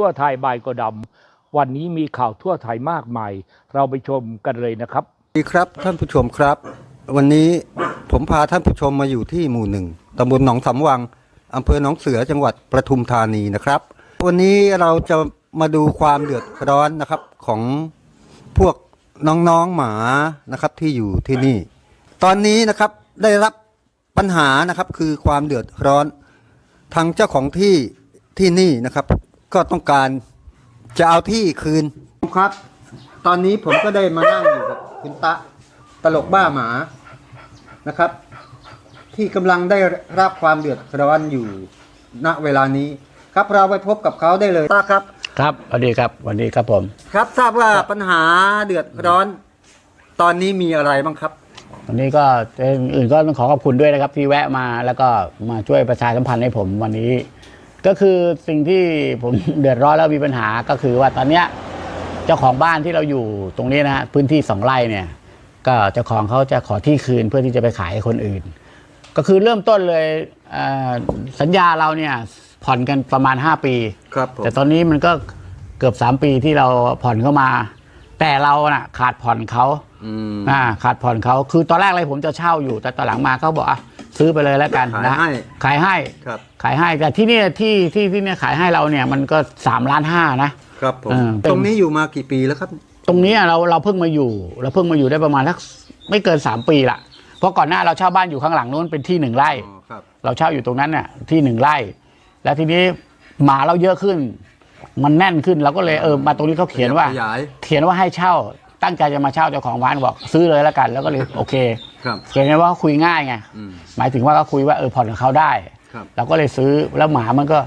ทั่วไทยบายกอดำวันนี้มีข่าวทั่วไทยมากมาย เราไปชมกันเลยนะครับสวัสดีครับท่านผู้ชมครับ วันนี้ผมพาท่านผู้ชมมาอยู่ที่หมู่หนึ่งตำบลหนองสำวังอำเภอหนองเสือจังหวัดประทุมธานีนะครับ วันนี้เราจะมาดูความเดือดร้อนนะครับของพวกน้องๆหมานะครับที่อยู่ที่นี่ ตอนนี้นะครับได้รับปัญหานะครับคือความเดือดร้อนทางเจ้าของที่ที่นี่นะครับ ก็ต้องการจะเอาที่คืนครับ ตอนนี้ผมก็ได้มานั่งอยู่กับคุณตะตลกบ้าหมานะครับ ที่กำลังได้รับความเดือดร้อนอยู่ณเวลานี้ ครับเราไปพบกับเขาได้เลยตาครับ ครับสวัสดีครับสวัสดีครับผม ครับทราบว่าปัญหาเดือดร้อน ตอนนี้มีอะไรบ้างครับ วันนี้ก็อื่นก็ต้องขอขอบคุณด้วยนะครับที่แวะมาแล้วก็มาช่วยประชาสัมพันธ์ให้ผมวันนี้ ก็คือสิ่งที่ผมเดือดร้อนแล้วมีปัญหาก็คือว่าตอนเนี้ยเจ้าของบ้านที่เราอยู่ตรงนี้นะฮะพื้นที่สองไร่เนี่ย ก็เจ้าของเขาจะขอที่คืนเพื่อที่จะไปขายให้คนอื่น ก็คือเริ่มต้นเลยเอ่อสัญญาเราเนี่ยผ่อนกันประมาณ 5 ปี ครับผม แต่ตอนนี้มันก็เกือบ 3 ปีที่เราผ่อนเข้ามา แต่เราน่ะขาดผ่อนเขา อืม อ่าขาดผ่อนเขาคือตอนแรกเลยผมจะเช่าอยู่ แต่ตอนหลังมาเขาบอกอะ ซื้อไปเลยแล้วกันขายนะให้ขายให้ครับขายให้แต่ที่เนี่ยที่ที่ที่เนี่ยขายให้เราเนี่ยมันก็3ล้านห้านะครับผมเออตรงนี้อยู่มากี่ปีแล้วครับ ตรงเนี้ยเราเราเพิ่งมาอยู่ เราเพิ่งมาอยู่ได้ประมาณสักไม่เกิน3ปีละเพราะก่อนหน้าเราเช่าบ้านอยู่ข้างหลังนู้นเป็นที่หนึ่งไร่อ๋อครับเราเช่าอยู่ตรงนั้นเนี่ยที่หนึ่งไร่ แล้วทีนี้หมาเราเยอะขึ้น มันแน่นขึ้นเราก็เลยเออมาตรงนี้เขาเขียนว่าขยายเขียนว่าให้เช่าตั้งใจจะมาเช่าเจ้าของบ้านบอกซื้อเลยแล้วกัน แล้วก็เลยโอเค ครับเขียนว่าเขาคุยง่ายไงอืมหมายถึงว่าก็คุยว่าเออผ่อนกับเขาได้ครับเราก็เลยซื้อแล้วหมามันก็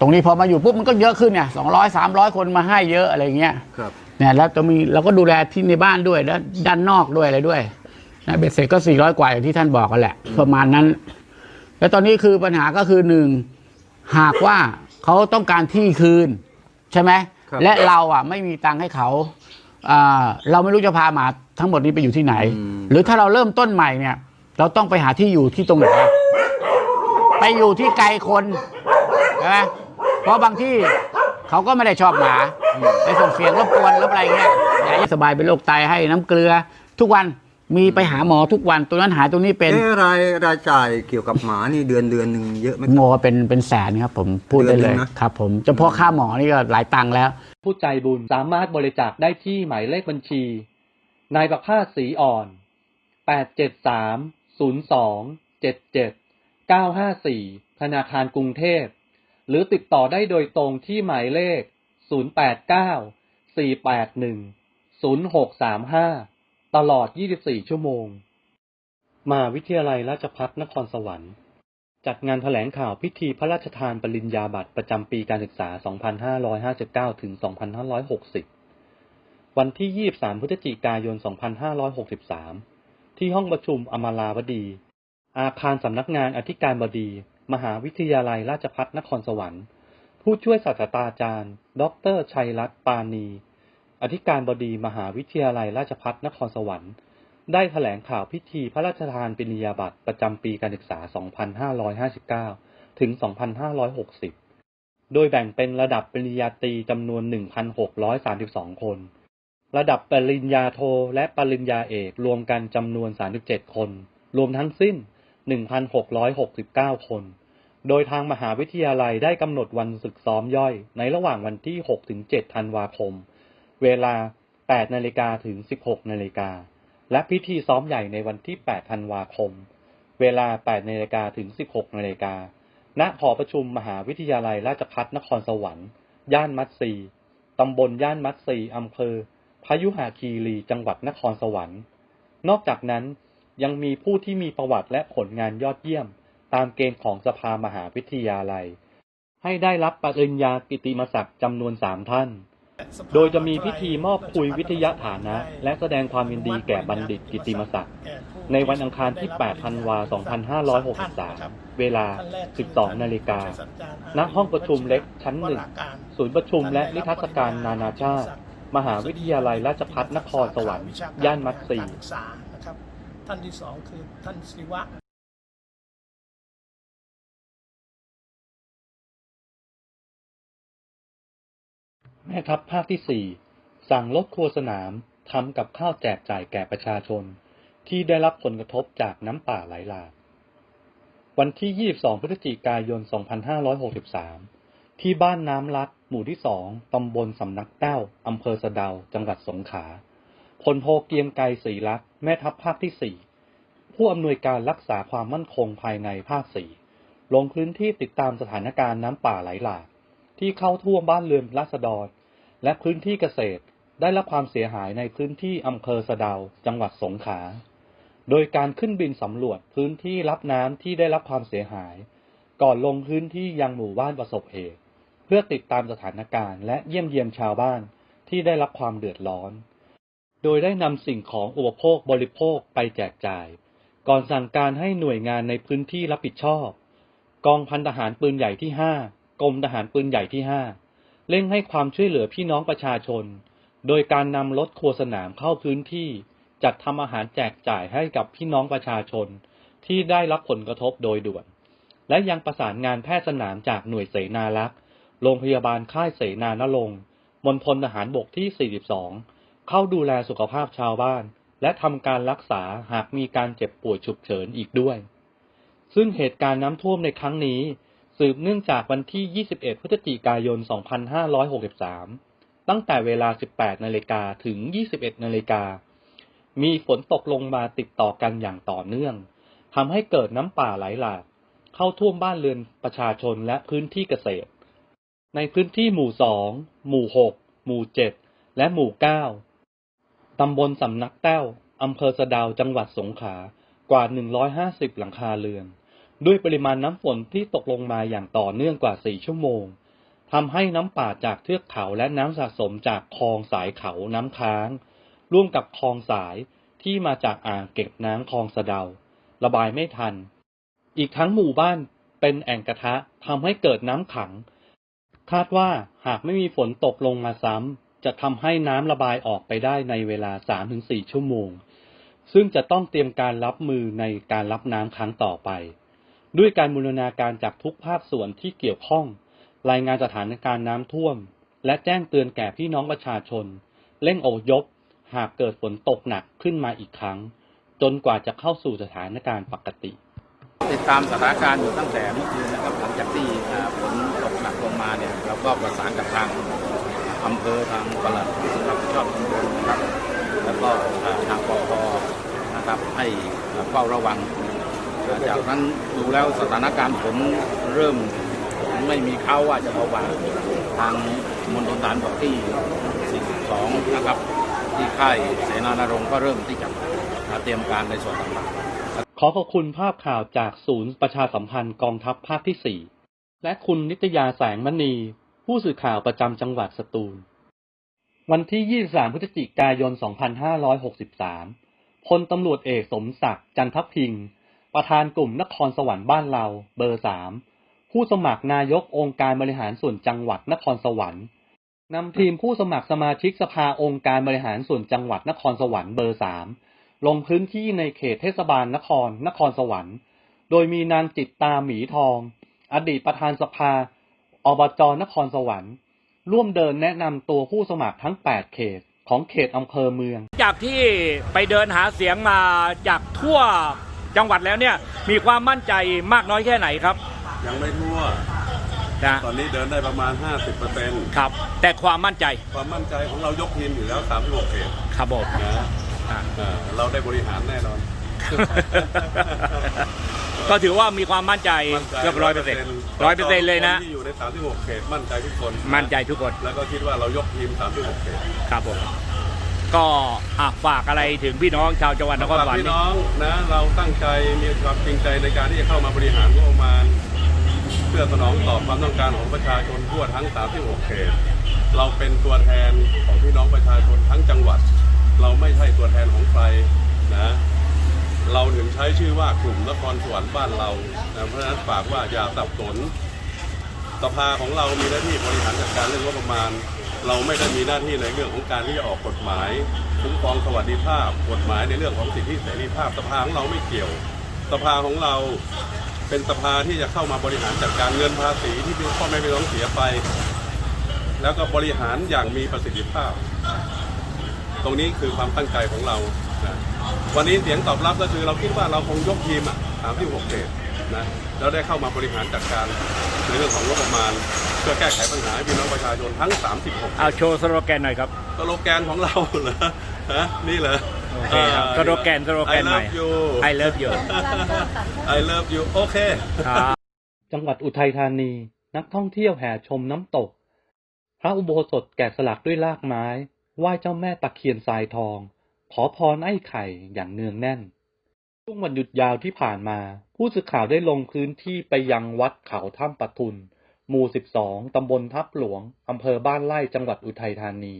ตรงนี้พอมาอยู่ปุ๊บมันก็เยอะขึ้นเนี่ยสองร้อยสามร้อยคนมาให้เยอะอะไรเงี้ยครับเนี่ยแล้วจะมีเราก็ดูแลที่ในบ้านด้วยแล้วด้านนอกด้วยอะไรด้วยนะเบ็ดเสร็จก็สี่ร้อยกว่าอย่างที่ท่านบอกกันแหละ ประมาณนั้น แล้วตอนนี้คือปัญหาก็คือหนึ่งหากว่าเขาต้องการที่คืน ใช่ไหมครับและเราอะไม่มีตังค์ให้เขาอ่าเราไม่รู้จะพาหมา ทั้งหมดนี้ไปอยู่ที่ไหนอืมหรือถ้าเราเริ่มต้นใหม่เนี่ย เราต้องไปหาที่อยู่ที่ตรงไหนไปอยู่ที่ไกลคนใช่ไหมเพราะบางที่เขาก็ไม่ได้ชอบหมา ไปส่งเสียงรบกวนรบอะไรเงี้ยอยากให้สบายเป็นโรคไตให้น้ำเกลือ ทุกวันมีไปหาหมอทุกวันตรงนั้นหายตรงนี้เป็นเอ๊ะรายรายจ่ายเกี่ยวกับหมานี่เดือนเดือนหนึ่งเยอะไหมครับโมเป็นเป็นแสนครับผมพูดได้เลยเดือนหนึ่งนะครับ ผมเฉพาะค่าหมอนี่ก็หลายตังค์แล้ว ผู้ใจบุญสามารถบริจาคได้ที่หมายเลขบัญชี นายประภาสศรีอ่อน873-02-77-954ธนาคารกรุงเทพ หรือติดต่อได้โดยตรงที่หมายเลข089-481-0635ตลอด24ชั่วโมง มาวิทยาลัยราชภัฏนครสวรรค์ จัดงานแถลงข่าวพิธีพระราชทานปริญญาบัตรประจำปีการศึกษา 2559 ถึง 2560 วันที่ 23 พฤศจิกายน 2563 ที่ห้องประชุมอมราวดี อาคารสำนักงานอธิการบดี มหาวิทยาลัยราชภัฏนครสวรรค์ ผู้ช่วยศาสตราจารย์ ดรชัยรัตน์ปานี อธิการบดีมหาวิทยาลัยราชภัฏนครสวรรค์ ได้แถลงข่าวพิธีพระราชทานปริญญาบัตรประจำปีการศึกษา 2559 ถึง 2560 โดยแบ่งเป็นระดับปริญญาตรีจำนวน 1,632 คน ระดับปริญญาโทและปริญญาเอกรวมกันจำนวน 37 คน รวมทั้งสิ้น 1,669 คน โดยทางมหาวิทยาลัยได้กำหนดวันศึกซ้อมย่อย ในระหว่างวันที่ 6-7 ธันวาคม เวลา 8 นาฬิกาถึง 16 นาฬิกา และพิธีซ้อมใหญ่ในวันที่ 8 ธันวาคม เวลา 8 นาฬิกาถึง 16 นาฬิกา ณ หอประชุมมหาวิทยาลัยราชภัฏนครสวรรค์ ย่านมัตสีตำบลย่านมัตสีอำเภอ พยุหาคีรีจังหวัดนครสวรรค์ นอกจากนั้นยังมีผู้ที่มีประวัติและผลงานยอดเยี่ยม ตามเกณฑ์ของสภามหาวิทยาลัย ให้ได้รับปริญญากิติมศักดิ์จำนวนสามท่าน โดยจะมีพิธีมอบคุยวิทยาฐานะ และแสดงความยินดีแก่บัณฑิตกิติมศักดิ์ในวันอังคารที่ 8 ธันวา 2563 เวลา 12 นาฬิกา ณ ห้องประชุมเล็กชั้นหนึ่ง ศูนย์ประชุมและนิทรรศการนานาชาติ มหาวิทยาลัยราชภัฏนครสวรรค์ย่านมัตสีการศึกษานะครับท่านที่สองคือท่านศิวะแม่ทัพภาคที่4สั่งลดครัวสนามทำกับข้าวแจกจ่ายแก่ประชาชน ที่ได้รับผลกระทบจากน้ำป่าไหลหลาก วันที่ 22 พฤศจิกายน 2563 ที่บ้านน้ำลัด หมู่ที่2ตำบลสำนักแต้วอำเภอสะเดาจังหวัดสงขลาพลโทเกียงไกรศรีรักษ์แม่ทัพภาคที่4ผู้อำนวยการรักษาความมั่นคงภายในภาค4ลงพื้นที่ติดตามสถานการณ์น้ำป่าไหลหลากที่เข้าท่วมบ้านเรือนราษฎร และพื้นที่เกษตรได้รับความเสียหายในพื้นที่อำเภอสะเดาจังหวัดสงขลา โดยการขึ้นบินสำรวจพื้นที่รับน้ำที่ได้รับความเสียหาย ก่อนลงพื้นที่ยังหมู่บ้านประสบเหตุ เพื่อติดตามสถานการณ์และเยี่ยมเยียนชาวบ้านที่ได้รับความเดือดร้อน โดยได้นำสิ่งของอุปโภคบริโภคไปแจกจ่าย ก่อนสั่งการให้หน่วยงานในพื้นที่รับผิดชอบ กองพันทหารปืนใหญ่ที่5กรมทหารปืนใหญ่ที่5เร่งให้ความช่วยเหลือพี่น้องประชาชน โดยการนำรถครัวสนามเข้าพื้นที่ จัดทำอาหารแจกจ่ายให้กับพี่น้องประชาชน ที่ได้รับผลกระทบโดยด่วน และยังประสานงานแพทย์สนามจากหน่วยเสนารักษ์ โรงพยาบาลค่ายเสนานรงค์มณฑลทหารบกที่ 42 เข้าดูแลสุขภาพชาวบ้าน และทำการรักษาหากมีการเจ็บป่วยฉุกเฉินอีกด้วย ซึ่งเหตุการณ์น้ำท่วมในครั้งนี้ สืบเนื่องจากวันที่ 21 พฤศจิกายน 2563 ตั้งแต่เวลา 18 นาฬิกาถึง 21 นาฬิกา มีฝนตกลงมาติดต่อกันอย่างต่อเนื่องทำให้เกิดน้ำป่าไหลหลากเข้าท่วมบ้านเรือนประชาชนและพื้นที่เกษตร ในพื้นที่หมู่2หมู่6หมู่7และหมู่9ตำบลสำนักแต้ว อำเภอสะดาว จังหวัดสงขลา กว่า 150 หลังคาเรือน ด้วยปริมาณน้ำฝนที่ตกลงมาอย่างต่อเนื่องกว่า 4 ชั่วโมง ทำให้น้ำป่าจากเทือกเขาและน้ำสะสมจากคลองสายเขาน้ำค้าง ร่วมกับคลองสายที่มาจากอ่างเก็บน้ำคลองสะเดา ระบายไม่ทัน อีกทั้งหมู่บ้านเป็นแอ่งกระทะทำให้เกิดน้ำขัง คาดว่าหากไม่มีฝนตกลงมาซ้ำจะทำให้น้ำระบายออกไปได้ในเวลา 3-4 ชั่วโมง ซึ่งจะต้องเตรียมการรับมือในการรับน้ำครั้งต่อไป ด้วยการบูรณาการจากทุกภาคส่วนที่เกี่ยวข้อง รายงานสถานการณ์น้ำท่วม และแจ้งเตือนแก่พี่น้องประชาชน เร่งอพยพหากเกิดฝนตกหนักขึ้นมาอีกครั้ง จนกว่าจะเข้าสู่สถานการณ์ปกติ ติดตามสถานการณ์อยู่ตั้งแต่เมื่อคืนนะครับหลังจากที่ฝน เนี่ยเราก็ประสานกับทางอำเภอทางปลัดรับผิดชอบตำบลนะครับ แล้วก็ทางปพนะครับให้เฝ้าระวัง จากนั้นดูแล้วสถานการณ์ฝนเริ่มไม่มีเขาว่าจะเบาบางทางมณฑลฐานบกที่ 42 นะครับ ที่ค่ายเสนานรงค์ก็เริ่มที่จะเตรียมการในส่วนต่างๆขอขอบคุณภาพข่าวจากศูนย์ประชาสัมพันธ์กองทัพภาคที่ 4 และคุณนิตยาแสงมณี ผู้สื่อข่าวประจำจังหวัดสตูล วันที่ 23 พฤศจิกายน 2563 พลตำรวจเอกสมศักดิ์จันทพิงค์ประธานกลุ่มนครสวรรค์บ้านเรา เบอร์ 3 ผู้สมัครนายกองค์การบริหารส่วนจังหวัดนครสวรรค์นำทีมผู้สมัครสมาชิกสภาองค์การบริหารส่วนจังหวัดนครสวรรค์เบอร์ 3 ลงพื้นที่ในเขตเทศบาลนครนครสวรรค์ โดยมีนางจิตตาหมีทอง อดีตประธานสภา อบจนครสวรรค์ ร่วมเดินแนะนำตัวผู้สมัครทั้ง 8 เขตของเขตอำเภอเมือง จากที่ไปเดินหาเสียงมาจากทั่วจังหวัดแล้วเนี่ย มีความมั่นใจมากน้อยแค่ไหนครับ ยังไม่ทั่วนะตอนนี้เดินได้ประมาณ 50%ครับ แต่ความมั่นใจ ความมั่นใจของเรายกทีมอยู่แล้ว 36 เขต ครับผมนะอะเอ่อเราได้บริหารแน่นอน ก็ถือว่ามีความมั่นใจมั่นใจเกือบร้อยเปอร์เซ็นต์ร้อยเปอร์เซ็นต์เลยนะคที่อยู่ใน 36 เขตมั่นใจทุกคนมั่นใจทุกคน แล้วก็คิดว่าเรายกทีม 36 เขตครับผมก็อะฝากอะไรถึงพี่น้องชาวจังหวัดนครสวรรค์พี่น้องนะเราตั้งใจมีความจริงใจในการที่จะเข้ามาบริหารงบประมาณเพื่อสนองตอบความต้องการของประชาชนทั่วทั้ง 36 เขต เราเป็นตัวแทนของพี่น้องประชาชนทั้งจังหวัด เราไม่ใช่ตัวแทนของใครนะ เราถึงใช้ชื่อว่ากลุ่มนครสวรรค์บ้านเรานะเพราะฉะนั้นฝากว่าอย่าสับสนสภาของเรามีหน้าที่บริหารจัดการเรื่องงบประมาณ เราไม่ได้มีหน้าที่ในเรื่องของการที่จะออกกฎหมายคุ้มครองสวัสดิภาพ กฎหมายในเรื่องของสิทธิเสรีภาพสภาของเราไม่เกี่ยว สภาของเราเป็นสภาที่จะเข้ามาบริหารจัดการเงินภาษีที่พ่อแม่พี่น้องเสียไป แล้วก็บริหารอย่างมีประสิทธิภาพ ตรงนี้คือความตั้งใจของเรา วันนี้เสียงตอบรับก็คือเราคิดว่าเราคงยกทีมอะสามที่หกเขตนะแล้วได้เข้ามาบริหารจัดการในเรื่องของงบประมาณ เพื่อแก้ไขปัญหาให้พี่น้องประชาชนทั้ง 36เอาโชว์สโลแกนหน่อยครับสโลแกนของเราเหรอฮะนี่เหรอโอเคครับสโลแกนสโลแกนใหม่ I love you I love you I love you โอเคครับจังหวัดอุทัยธานีนักท่องเที่ยวแห่ชมน้ำตก พระอุโบสถแกะสลักด้วยรากไม้ ไหว้เจ้าแม่ตะเคียนทรายทองข อพรไอ้ไข่อย่างเนืองแน่น ช่วงวันหยุดยาวที่ผ่านมา ผู้สื่อข่าวได้ลงพื้นที่ไปยังวัดเขาถ้ำปะทุน หมู่ 12 ตำบลทับหลวง อำเภอบ้านไร่ จังหวัดอุทัยธานี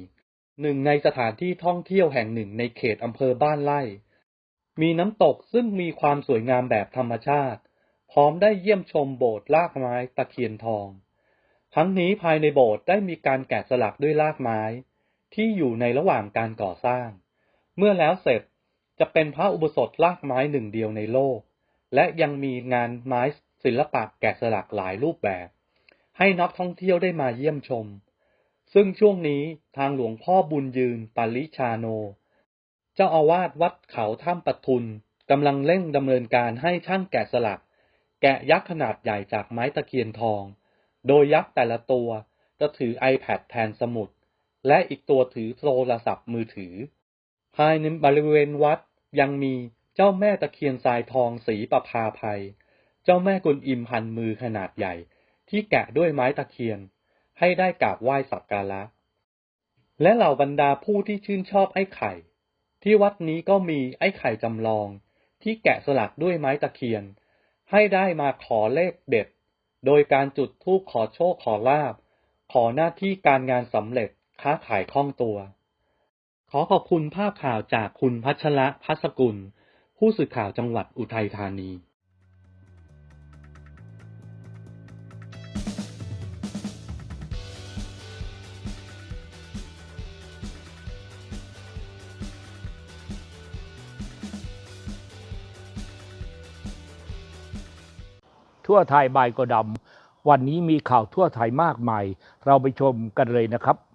หนึ่งในสถานที่ท่องเที่ยวแห่งหนึ่งในเขตอำเภอบ้านไร่ มีน้ำตกซึ่งมีความสวยงามแบบธรรมชาติ พร้อมได้เยี่ยมชมโบสถ์รากไม้ตะเคียนทองทั้งนี้ภายในโบสถ์ได้มีการแกะสลักด้วยรากไม้ ที่อยู่ในระหว่างการก่อสร้าง เมื่อแล้วเสร็จจะเป็นพระอุโบสถรากไม้หนึ่งเดียวในโลก และยังมีงานไม้ศิลปะแกะสลักหลายรูปแบบ ให้นักท่องเที่ยวได้มาเยี่ยมชม ซึ่งช่วงนี้ทางหลวงพ่อบุญยืนปาริชาโน เจ้าอาวาสวัดเขาถ้ำปะทุนกำลังเร่งดำเนินการให้ช่างแกะสลัก แกะยักษ์ขนาดใหญ่จากไม้ตะเคียนทอง โดยยักษ์แต่ละตัวจะถือ iPad แทนสมุด และอีกตัวถือโทรศัพท์มือถือ ภายในบริเวณวัดยังมีเจ้าแม่ตะเคียนทรายทองสีประภาภัย เจ้าแม่กุนอิมพันมือขนาดใหญ่ ที่แกะด้วยไม้ตะเคียน ให้ได้กราบไหว้สักการะ และเหล่าบรรดาผู้ที่ชื่นชอบไอ้ไข่ ที่วัดนี้ก็มีไอ้ไข่จำลอง ที่แกะสลักด้วยไม้ตะเคียน ให้ได้มาขอเลขเด็ด โดยการจุดธูปขอโชคขอลาบ ขอหน้าที่การงานสำเร็จค้าขายคล่องตัว ขอขอบคุณภาพข่าวจากคุณพัชระพัสกุล ผู้สื่อข่าวจังหวัดอุทัยธานีทั่วไทยบายกระดำวันนี้มีข่าวทั่วไทยมากมาย เราไปชมกันเลยนะครับ